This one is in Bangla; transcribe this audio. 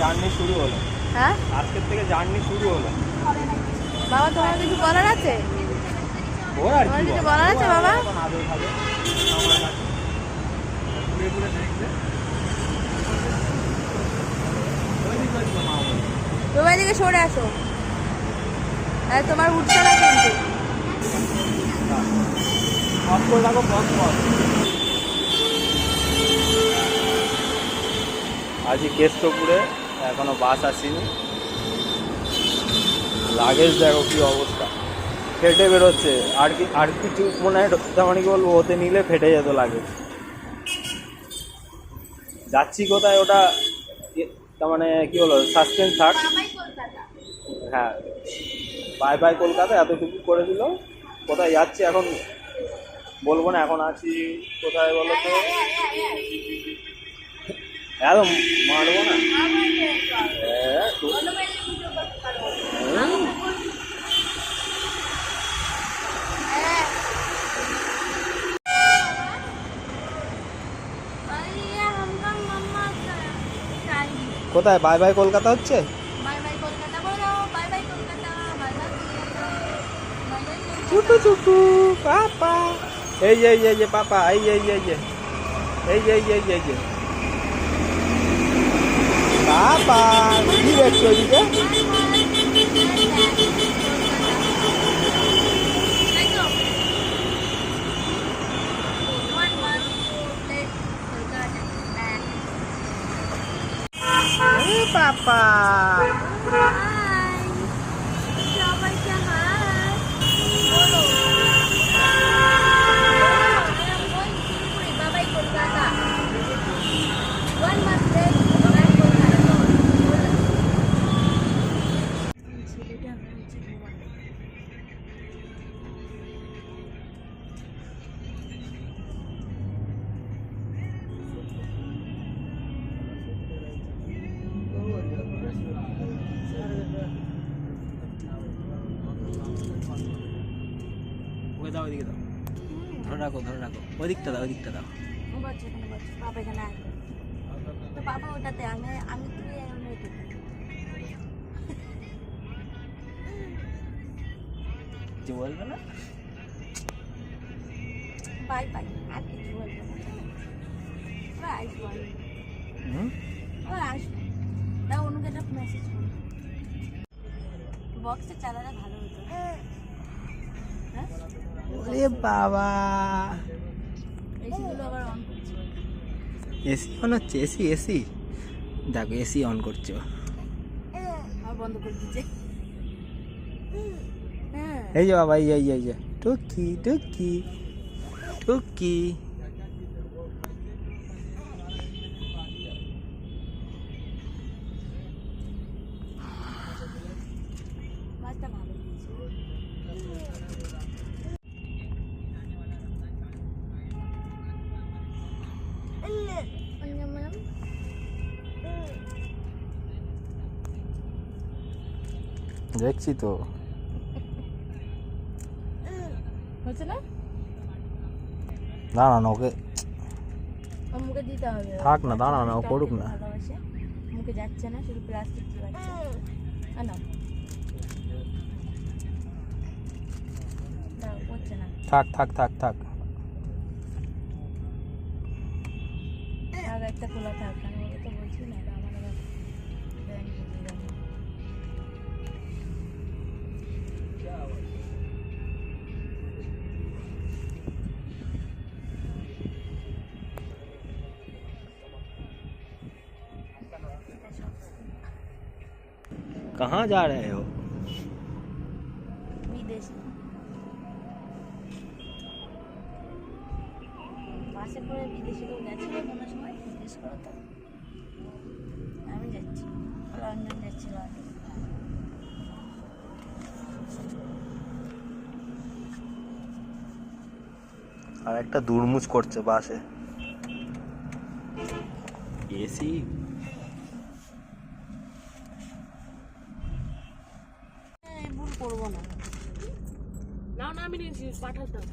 জার্নি শুরু হলো। হ্যাঁ? আজকের থেকে জার্নি শুরু হলো। বাবা তোমার কিছু বলার আছে? তোমার কিছু বলার? আছে বাবা। তোমার দিকে সরে আসো। আর তোমার উঠছে না কিন্তু। অফ করে রাখো বন্ধ কর আজকে কেষ্টপুরে এখনও বাস আসেনি। লাগেজ দেখো কি অবস্থা। ফেটে বেরোচ্ছে। আর কি আর কিছু মনে হয় মানে কি বলব? ওতে নিলে ফেটে যেত লাগেজ। যাচ্ছি কোথায়? ওটা তার মানে কি বলো সাসপেন্স থাক। হ্যাঁ। বাই বাই কলকাতা এতটুকু করে দিল। কোথায় যাচ্ছি এখন? বলব না এখন আছি। কোথায় বলো তো? এত মারবো কোথায়? বাই বাই কলকাতা হচ্ছে? চুটু চুটু পাপা। এই এই এই পাপা এই এই যে, এই। এই এই যে, যে পাপা কি দেখছ ওইদিকে ওকে দাও ওইদিকে দাও ধরে রাখো ধরে রাখো। ওই দিকটা দাও। ওই দিকটা দাও বাবা এখানে তো বাবা ওটাতে আমি আমি কিছু বলবে না? Bye bye. আর কিছু বলব না। আসব। হুম? আসব। না অনুকে একটা মেসেজ করো। বক্সটা চালালে ভালো হতো। হ্যাঁ। ওরে বাবা। অন করছে এসি অন হচ্ছে এসি এসি। দেখো এসি অন করছ। বন্ধ করে দিচ্ছে হ্যাঁ এই যে বাবা এই যে, এই যে। টুকি টুকি টুকি। দেখছি তো। হচ্ছে না? দাঁড়া না ওকে মুখে দিতে হবে। থাক না, দাঁড়া না, ও করুক না। মুখে যাচ্ছে না শুধু প্লাস্টিক চিবাচ্ছে না। থাক থাক থাক থাক। আর একটা খোলা থাক আমি ওকে তো বলছি না এটা আমার আবার ব্যাংক বুঝে যাবে कहाँ जा रहे हो বিদেশে বাসে করে বিদেশে কেউ গেছিল কোনো সময় জিজ্ঞেস করো তো আমি যাচ্ছি। লন্ডন যাচ্ছি লন্ডন আর একটা দুরমুজ করছে বাসে। এসি এই ভুল করব না না না আমি নিয়েছি পাঠাতাম